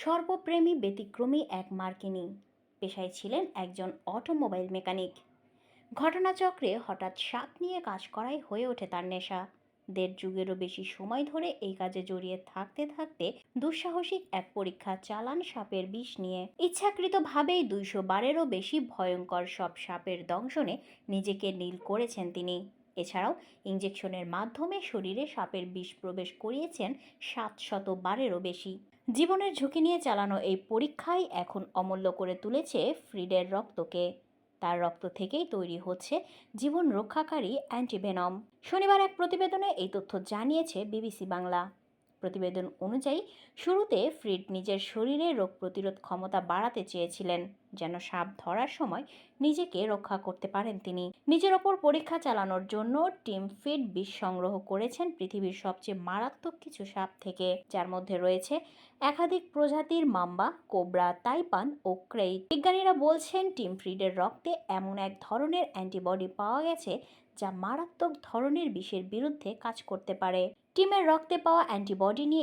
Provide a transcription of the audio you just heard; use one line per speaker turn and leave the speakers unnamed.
সর্বপ্রেমী ব্যতিক্রমী এক মার্কিনী। পেশায় ছিলেন একজন অটোমোবাইল মেকানিক। ঘটনাচক্রে হঠাৎ সাপ নিয়ে কাজ করাই হয়ে ওঠে তার নেশা। দেড় যুগেরও বেশি সময় ধরে এই কাজে জড়িয়ে থাকতে থাকতে দুঃসাহসিক এক পরীক্ষা চালান সাপের বিষ নিয়ে। ইচ্ছাকৃতভাবেই দুইশো বারেরও বেশি ভয়ঙ্কর সব সাপের দংশনে নিজেকে নীল করেছেন তিনি। এছাড়াও ইঞ্জেকশনের মাধ্যমে শরীরে সাপের বিষ প্রবেশ করিয়েছেন সাতশত বারেরও বেশি। জীবনের ঝুঁকি নিয়ে চালানো এই পরীক্ষাই এখন অমূল্য করে তুলেছে ফ্রিডের রক্তকে। তার রক্ত থেকেই তৈরি হচ্ছে জীবন রক্ষাকারী অ্যান্টিভেনম। শনিবার এক প্রতিবেদনে এই তথ্য জানিয়েছে বিবিসি বাংলা। প্রতিবেদন অনুযায়ী, শুরুতে ফ্রিড নিজের শরীরে রোগ প্রতিরোধ ক্ষমতা বাড়াতে চেয়েছিলেন, যেন সাপ ধরার সময় নিজেকে রক্ষা করতে পারেন তিনি। নিজের ওপর পরীক্ষা চালানোর জন্য টিম ফিড বিষ সংগ্রহ করেছেন পৃথিবীর সবচেয়ে মারাত্মক কিছু সাপ থেকে, যার মধ্যে রয়েছে একাধিক প্রজাতির মাম্বা, কোবরা, তাইপান ও ক্রেইট বিজ্ঞানীরা বলছেন, টিম ফ্রিডের রক্তে এমন এক ধরনের অ্যান্টিবডি পাওয়া গেছে যা মারাত্মক ধরনের বিষের বিরুদ্ধে কাজ করতে পারে। টিমের রক্তে পাওয়া অ্যান্টিবডি নিয়ে